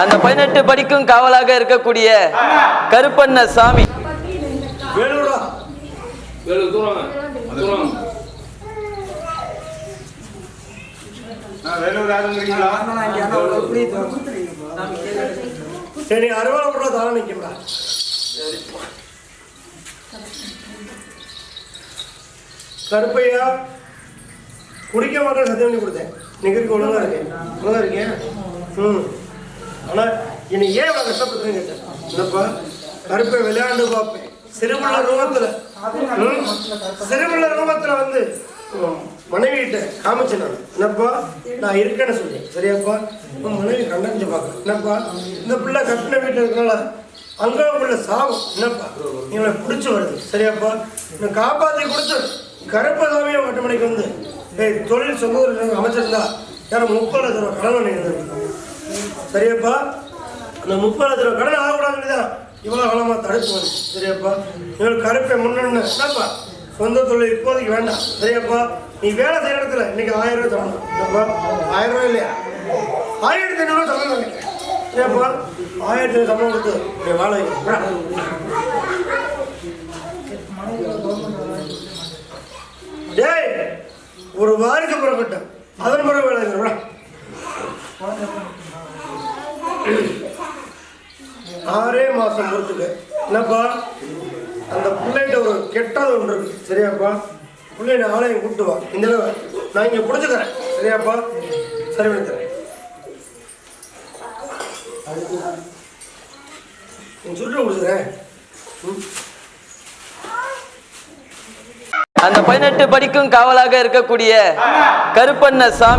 அந்த பதினெட்டு படிக்கும் காவலாக இருக்கக்கூடிய கருப்பண்ண சாமி. சரி அறுபது ரூபா தானே நிற்கிறா கருப்பையா குடிக்க மாட்டேன் சத்தியம் பண்ணி கொடுத்தேன். நிகழ்ச்சி ஒழுங்கா இருக்கேன். ஒழுங்கா இருக்கேன்? ம். ஆனால் என்னை ஏன் இவ்வளோ கஷ்டப்படுறேன்னு கேட்டேன்? என்னப்பா? கருப்பை விளையாண்டு பார்ப்பேன். சிறுமுள்ள ரூபத்தில். ம், சிறுமுள்ள ரூபத்தில் வந்து மனைவி மனைவிகிட்ட காமிச்சேன் நான். என்னப்பா? நான் இருக்கேன்னு சொன்னேன். சரியாப்பா? உன் மனைவி கண்டஞ்சு பார்க்கணும் என்னப்பா? இந்த பிள்ளை கட்டின வீட்டில் இருக்கனால அங்கே உள்ள சாபம். என்னப்பா? இவனை பிடிச்சி வருது. சரியாப்பா? நான் காப்பாற்றி கொடுத்து கருப்பசாமி மட்டு மணிக்கு வந்து ஏய் தொழில் சொந்த அமைச்சிருந்தா யாரும் முப்பது லட்சம் ரூபா கடன் வாங்கி சரியாப்பா அந்த முப்பது லட்ச ரூபா கடன் ஆகக்கூடாதுன்னு இவ்வளோ காலமாக தடுத்து வந்து சரியாப்பா இவங்களுக்கு கருப்பை முன்னே என்னப்பா சொந்த தொழில் இப்போதைக்கு வேண்டாம். சரியாப்பா நீ வேலை செய்கிற இடத்துல இன்னைக்கு ஆயிரம் ரூபாய் தரணும். என்னப்பா ஆயிரம் ரூபாய் இல்லையா? ஆயிரத்தி ஐநூறுவா தரணும் நினைக்கிறேன். சரியாப்பா ஆயிரத்தி ஐநூறு சம்பளம் கொடுத்து நீ வேலை டேய் ஒரு வாரிசு புறப்பட்டேன். அதன் பிறகு வேலை ஆறே மாசம் பொறுத்துக்கு என்னப்பா? அந்த பிள்ளைகிட்ட ஒரு கெட்டது ஒன்று இருக்கு. சரியாப்பா? பிள்ளைய ஆலயம் கூப்பிட்டு வா. இந்த தடவை நான் இங்கே பிடிச்சிக்கிறேன். சரியாப்பா? சரி பண்ணி தரேன். நீ சுட்டு பிடிச்சிக்கிறேன் அந்த பதினெட்டு படிக்கும் காவலாக இருக்கக்கூடிய கருப்பண்ண சாமி.